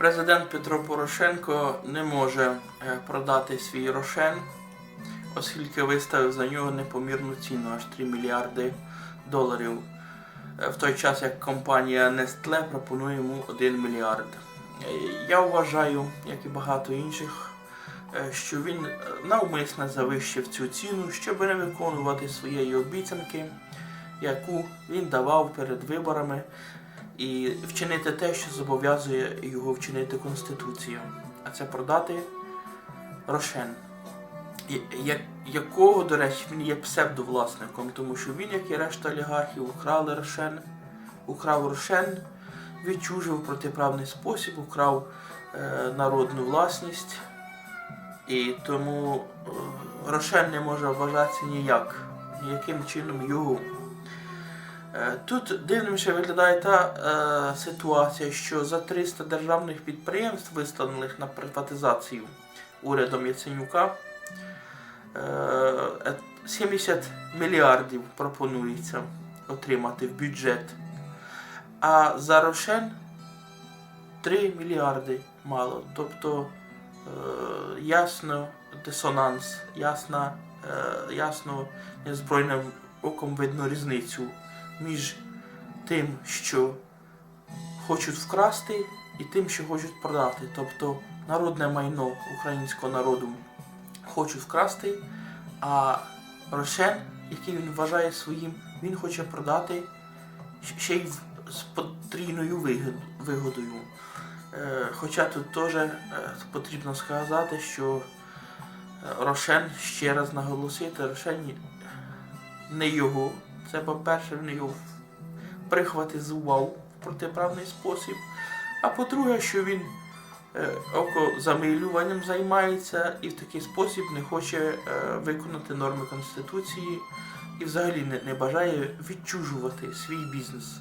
Президент Петро Порошенко не може е, продати свій рошен, оскільки виставив за нього непомірну ціну аж 3 мільярди доларів. Е, В той час як компанія Nestle пропонує йому 1 мільярд. Е, Я вважаю, як і багато інших, що він навмисно завищив цю ціну, щоб не виконувати своєї обіцянки, яку він давав перед виборами, і вчинити те, що зобов'язує його вчинити Конституція, а це продати Рошен, якого, до речі, він є псевдовласником, тому що він, як і решта олігархів, украли Рошен, украв Рошен, відчужив в протиправний спосіб, украв е, народну власність, і тому е, Рошен не може вважатися ніяк, ніяким чином його. Е, Тут дивніше виглядає та е, ситуація, що за 300 державних підприємств, виставлених на приватизацію урядом Яценюка, е, е, 70 мільярдів пропонується отримати в бюджет. А за Рошен 3 мільярди мало. Тобто е, ясно дисонанс, ясно, е, ясно незбройним оком видно різницю між тим, що хочуть вкрасти, і тим, що хочуть продати. Тобто народне майно українського народу хочуть вкрасти, а Рошен, який він вважає своїм, він хоче продати ще й з потрійною вигодою. Е, Хоча тут теж е, потрібно сказати, що е, Рошен, ще раз наголосити, Рошен не його. Це, по-перше, він його прихватизував в протиправний спосіб. А по-друге, що він е, окозамилюванням займається і в такий спосіб не хоче е, виконати норми Конституції і взагалі не бажає відчужувати свій бізнес.